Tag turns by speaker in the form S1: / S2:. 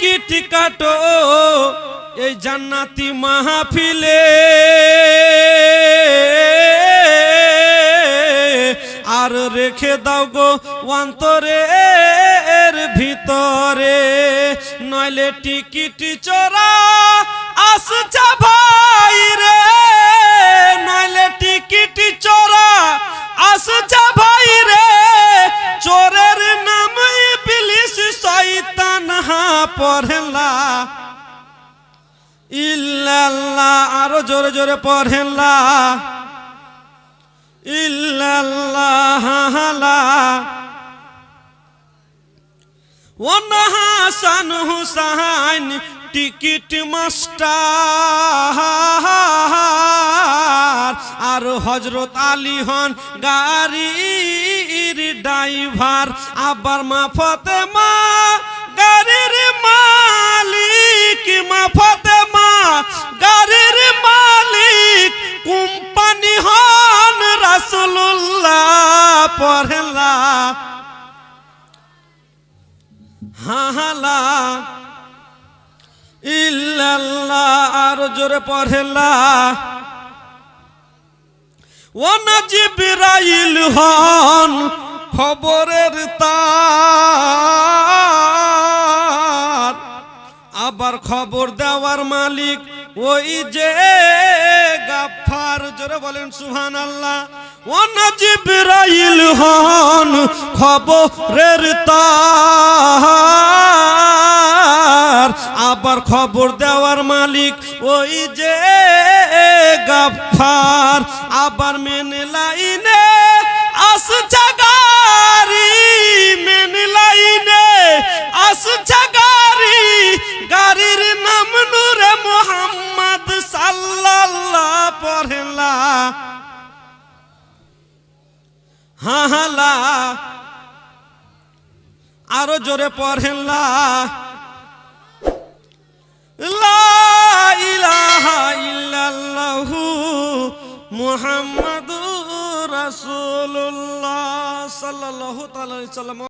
S1: Kit কাটো, এই জান্নাতি মাহফিলে। আর রেখে দাও গো অন্তরে এর ভিতরে, নইলে টিকিট চোরা আসছে। পড়লা ইল্লাল্লাহ, আরও জোরে জোরে পড়লা টিকিট মাস্টার। আর হজরত আলী হন গাড়ির ড্রাইভার, আবার মা হাহালা। ইল্লাল্লাহ, আর জোরে পড়েলা ও না জিবরাইল হন, খবরের তার। আবার খবর দেওয়ার মালিক ওই যে গাফার জোরে বলেন সুহান আল্লাহ জিবরাইল হন খবরের তার। আবার খবর দেওয়ার মালিক ওই যে গাফার আবার মেনে লাইনে আসছে গাড়ি মেনে লাইনে আসছে গাড়ি গাড়ির নাম নূরে মোহাম্মদ সাল্লাল্লাহ পড়লা হাহালা। আরও জোরে পড়েন লা। রসুল্লাহ রাসূলুল্লাহ সাল্লাল্লাহু